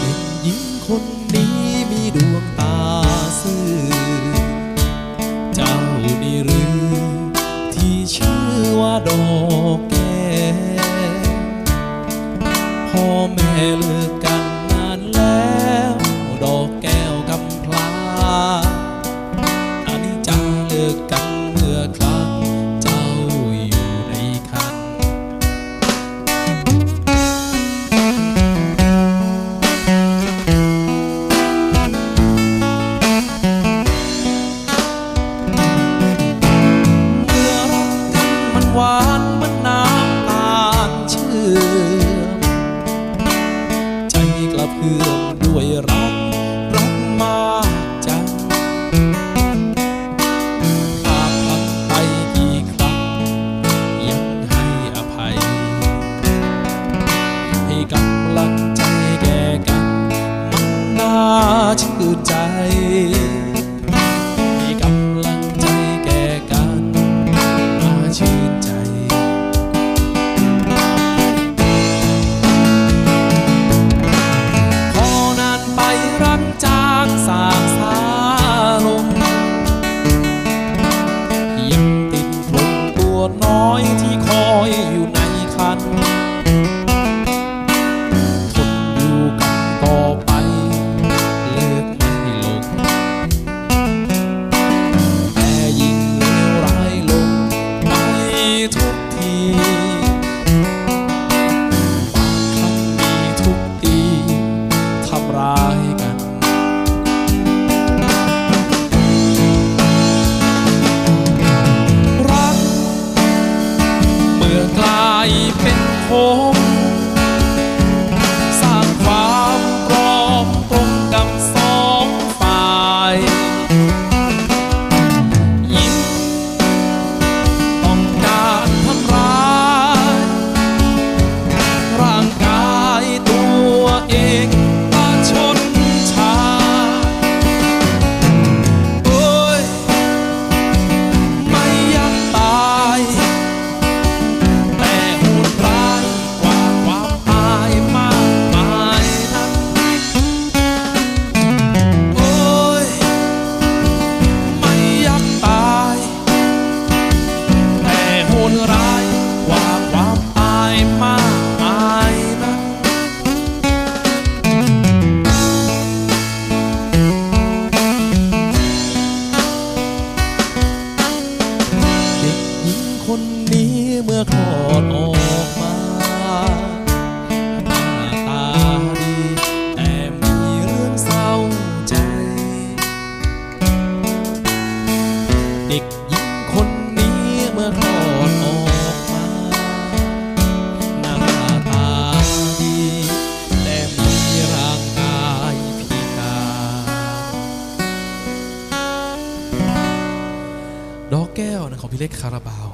เด็กหญิงคนนี้มี ดวงตาซื่อ เจ้านี่หรือ ที่ชื่อว่าดอกแก้วพ่อแม่เลิกกันนานแล้ว ดอกแก้วกำพร้าอันนี้จะเลิกกัน เพื่อนด้วยรัก รักมากจังหากทำไปกี่ครั้งยังให้อภัย ให้กำลังใจแก่กันมันน่าชื่นใจ เดออกมาหน้าตาดี แต่มีเรื่องเศร้าใจ เด็กหญิงคนนี้เมื่อคลอดออกมาหน้าตาดี แต่มีร่างกายพิการดอกแก้วนะของพี่เล็กคาราบาว